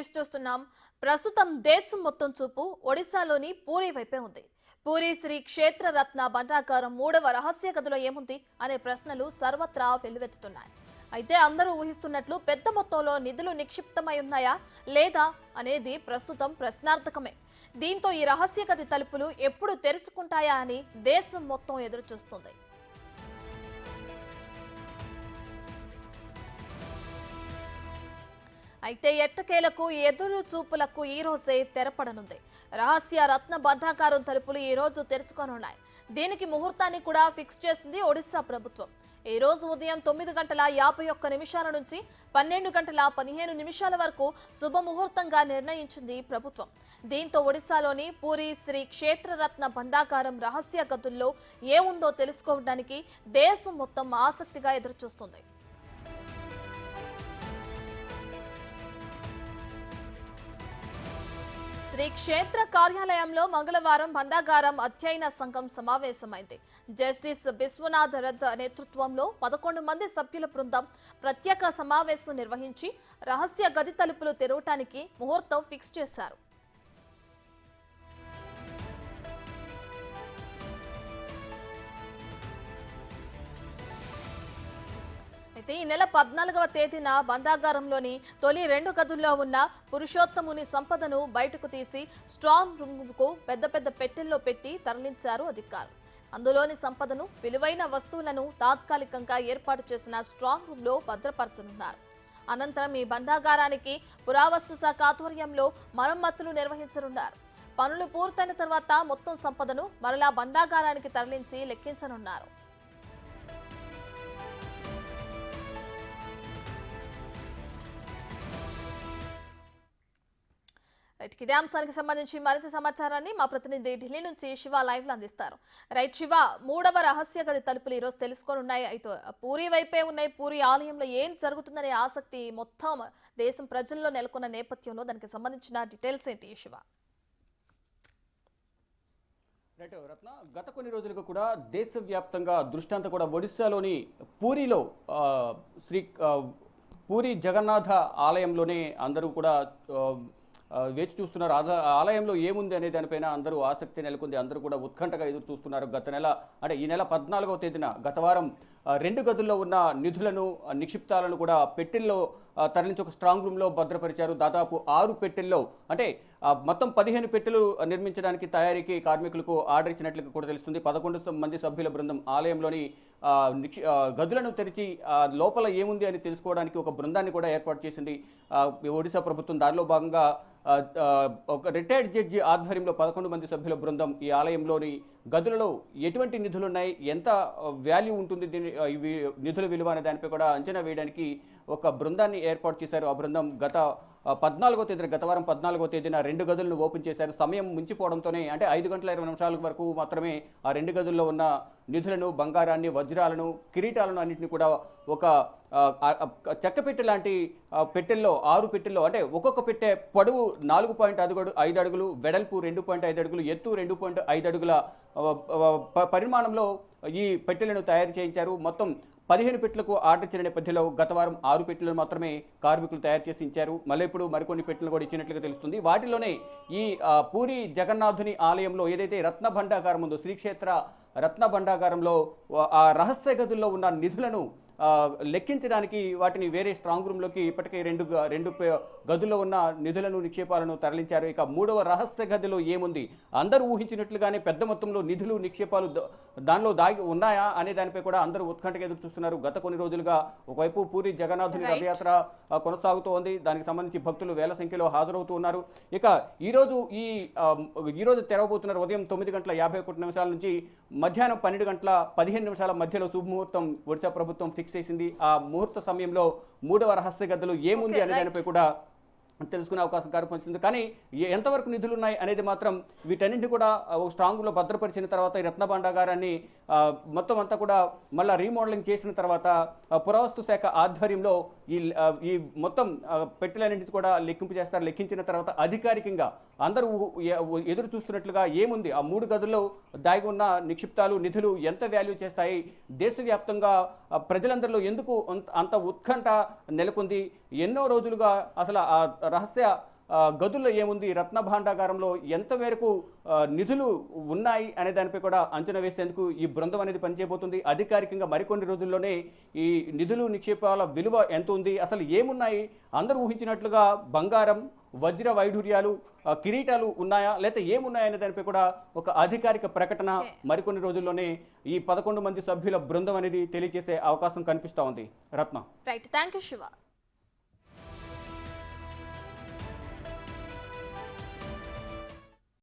News చూస్తున్నాం ప్రస్తుతం దేశం మొత్తం చూపు ఒడిశాలోని పూరి వైపే ఉంది. పూరి శ్రీ క్షేత్రరత్న బండాకారం మూడవ రహస్య గదిలో ఏముంది అనే ప్రశ్నలు సర్వత్రా వెల్లువెత్తుతున్నాయి. అయితే అందరూ ఊహిస్తున్నట్లు పెద్ద మొత్తంలో నిధులు నిక్షిప్తమై ఉన్నాయా? లేదా అనేది ప్రస్తుతం ప్రశ్నార్థకమే. దీంతో ఈ రహస్య గది తలుపులు ఎప్పుడు తెరుచుకుంటాయా అని దేశం మొత్తం ఎదురు అయితే ఎట్టకేలకు ఎదురు చూపులకు ఈ రోజే తెరపడనుంది. రహస్య రత్న బంధాకారం తలుపులు ఈ రోజు తెరుచుకోనున్నాయి. దీనికి ముహూర్తాన్ని కూడా ఫిక్స్ చేసింది ఒడిశా ప్రభుత్వం. ఈ రోజు ఉదయం తొమ్మిది గంటల యాభై ఒక్క నిమిషాల నుంచి పన్నెండు గంటల పదిహేను నిమిషాల వరకు శుభముహూర్తంగా నిర్ణయించింది ప్రభుత్వం. దీంతో ఒడిశాలోని పూరి శ్రీ క్షేత్రరత్న బండాకారం రహస్య గదుల్లో ఏముందో తెలుసుకోవడానికి దేశం మొత్తం ఆసక్తిగా ఎదురుచూస్తుంది. శ్రీ క్షేత్ర కార్యాలయంలో మంగళవారం బందాగారం అధ్యయన సంఘం సమావేశమైంది. జస్టిస్ బిశ్వనాథ్ రథ్ నేతృత్వంలో పదకొండు మంది సభ్యుల బృందం ప్రత్యేక సమావేశం నిర్వహించి రహస్య గది తలుపులు తెరవటానికి ముహూర్తం ఫిక్స్ చేశారు. అయితే ఈ నెల పద్నాలుగవ తేదీన బండాగారంలోని తొలి రెండు గదుల్లో ఉన్న పురుషోత్తముని సంపదను బయటకు తీసి స్ట్రాంగ్ రూమ్కు పెద్ద పెద్ద పెట్టెల్లో పెట్టి తరలించారు అధికారులు. అందులోని సంపదను విలువైన వస్తువులను తాత్కాలికంగా ఏర్పాటు చేసిన స్ట్రాంగ్ రూమ్లో భద్రపరచనున్నారు. అనంతరం ఈ బండాగారానికి పురావస్తు శాఖ ఆధ్వర్యంలో మరమ్మతులు నిర్వహించనున్నారు. పనులు పూర్తయిన తర్వాత మొత్తం సంపదను మరలా బండాగారానికి తరలించి లెక్కించనున్నారు. ఇదే అంశానికి సంబంధించి మరింత సమాచారాన్ని మా ప్రతినిధి ఢిల్లీ నుంచి శివ లైవ్లో అందిస్తారు. రైట్ శివ మూడవ రహస్య గది తలుపులు ఈరోజు తెలుసుకొని ఉన్నాయి. అయితే పూరి వైపే ఉన్నాయి. పూరి ఆలయంలో ఏం జరుగుతుందనే ఆసక్తి మొత్తం దేశం ప్రజల్లో నెలకొన్న నేపథ్యంలో దానికి సంబంధించిన డీటెయిల్స్ ఏంటి శివ? రైట్ రత్న గత కొన్ని రోజులుగా కూడా దేశవ్యాప్తంగా దృష్టాంత కూడా ఒడిశాలోని పూరిలో శ్రీ పూరి జగన్నాథ ఆలయంలోనే అందరూ కూడా వేచి చూస్తున్నారు. ఆలయంలో ఏముంది అనే దానిపైన అందరూ ఆసక్తి నెలకొంది. అందరూ కూడా ఉత్కంఠగా ఎదురు చూస్తున్నారు గత నెల. అంటే ఈ నెల పద్నాలుగవ తేదీన గత వారం రెండు గదుల్లో ఉన్న నిధులను నిక్షిప్తాలను కూడా పెట్టెల్లో తరలించి ఒక స్ట్రాంగ్ రూమ్లో భద్రపరిచారు. దాదాపు ఆరు పెట్టెల్లో అంటే ఆ, మొత్తం పదిహేను పెట్టెలు నిర్మించడానికి తయారీకి కార్మికులకు ఆర్డర్ ఇచ్చినట్లుగా కూడా తెలుస్తుంది. పదకొండు మంది సభ్యుల బృందం ఆలయంలోని గదులను తెరిచి లోపల ఏముంది అని తెలుసుకోవడానికి ఒక బృందాన్ని కూడా ఏర్పాటు చేసింది. ఒడిశా ప్రభుత్వం దానిలో భాగంగా ఒక రిటైర్డ్ జడ్జి ఆధ్వర్యంలో పదకొండు మంది సభ్యుల బృందం ఈ ఆలయంలోని గదులలో ఎటువంటి నిధులు ఉన్నాయి ఎంత వాల్యూ ఉంటుంది దీని నిధుల విలువ అనే దానిపై కూడా అంచనా వేయడానికి ఒక బృందాన్ని ఏర్పాటు చేశారు. ఆ బృందం గత పద్నాలుగో తేదీన గత వారం పద్నాలుగో తేదీన రెండు గదులను ఓపెన్ చేశారు. సమయం మించిపోవడంతోనే అంటే ఐదు గంటల ఇరవై నిమిషాల వరకు మాత్రమే ఆ రెండు గదుల్లో ఉన్న నిధులను బంగారాన్ని వజ్రాలను కిరీటాలను అన్నింటినీ కూడా ఒక చెక్క పెట్టె లాంటి పెట్టెల్లో ఆరు పెట్టెల్లో అంటే ఒక్కొక్క పెట్టె పొడవు నాలుగు పాయింట్ ఐదు అడుగు ఐదు అడుగులు వెడల్పు రెండు పాయింట్ ఐదు అడుగులు ఎత్తు రెండు పాయింట్ ఐదు అడుగుల ప- పరిమాణంలో ఈ పెట్టెలను తయారు చేయించారు. మొత్తం పదిహేను పెట్టెలకు ఆర్డర్ ఇచ్చిన నేపథ్యంలో గత వారం ఆరు పెట్టెలను మాత్రమే కార్మికులు తయారు చేసి ఇచ్చారు. మళ్ళీ ఇప్పుడు మరికొన్ని పెట్టెలు కూడా ఇచ్చినట్లుగా తెలుస్తుంది. వాటిలోనే ఈ పూరి జగన్నాథుని ఆలయంలో ఏదైతే రత్న భండాగారం ఉందో శ్రీక్షేత్ర రత్న భండాగారంలో ఆ రహస్య గదుల్లో ఉన్న నిధులను లెక్కించడానికి వాటిని వేరే స్ట్రాంగ్ రూమ్లోకి ఇప్పటికే రెండు రెండు గదుల్లో ఉన్న నిధులను నిక్షేపాలను తరలించారు. ఇక మూడవ రహస్య గదిలో ఏముంది? అందరూ ఊహించినట్లుగానే పెద్ద మొత్తంలో నిధులు నిక్షేపాలు దానిలో దాగి ఉన్నాయా అనే దానిపై కూడా అందరూ ఉత్కంఠగా ఎదురు చూస్తున్నారు. గత కొన్ని రోజులుగా ఒకవైపు పూరి జగన్నాథుని. రథయాత్ర కొనసాగుతూ ఉంది. దానికి సంబంధించి భక్తులు వేల సంఖ్యలో హాజరవుతూ ఉన్నారు. ఇక ఈరోజు ఈ ఈరోజు తెరవబోతున్నారు ఉదయం తొమ్మిది గంటల యాభై ఒకటి నిమిషాల నుంచి మధ్యాహ్నం పన్నెండు గంటల పదిహేను నిమిషాల మధ్యలో శుభముహూర్తం ఒడిశా ప్రభుత్వం ఫిక్స్ చేసింది ఆ ముహూర్త సమయంలో మూడవ రహస్య గదులు ఏముంది అనే. దానిపై కూడా తెలుసుకునే అవకాశం కనిపించింది కానీ ఎంతవరకు నిధులు ఉన్నాయి అనేది మాత్రం వీటన్నింటినీ కూడా ఒక స్ట్రాంగ్లో భద్రపరిచిన తర్వాత ఈ రత్న భాండాగారాన్ని మొత్తం అంతా కూడా మళ్ళీ రీమోడలింగ్ చేసిన తర్వాత పురావస్తు శాఖ ఆధ్వర్యంలో ఈ ఈ మొత్తం పెట్టెలన్నింటినీ కూడా లెక్కింపు చేస్తారు. లెక్కించిన తర్వాత అధికారికంగా అందరూ ఎదురు చూస్తున్నట్లుగా ఏముంది? ఆ మూడు గదుల్లో దాగి ఉన్న నిక్షిప్తాలు నిధులు ఎంత వాల్యూ చేస్తాయి? దేశవ్యాప్తంగా ప్రజలందరిలో ఎందుకు అంత- అంత ఉత్కంఠ నెలకొంది? ఎన్నో రోజులుగా అసలు ఆ రహస్య గదుల్లో ఏముంది? రత్న భాండాగారంలో ఎంత మేరకు నిధులు ఉన్నాయి అనే దానిపై కూడా అంచనా వేసేందుకు ఈ బృందం అనేది పనిచేయబోతుంది. అధికారికంగా మరికొన్ని రోజుల్లోనే ఈ నిధులు నిక్షేపాల విలువ ఎంత ఉంది? అసలు ఏమున్నాయి? అందరూ ఊహించినట్లుగా బంగారం వజ్ర వైఢూర్యాలు కిరీటాలు ఉన్నాయా? లేకపోతే ఏమున్నాయనే దానిపై కూడా ఒక అధికారిక ప్రకటన. మరికొన్ని రోజుల్లోనే ఈ పదకొండు మంది సభ్యుల బృందం అనేది తెలియజేసే అవకాశం కనిపిస్తూ ఉంది. Ratna. Right thank you Shiva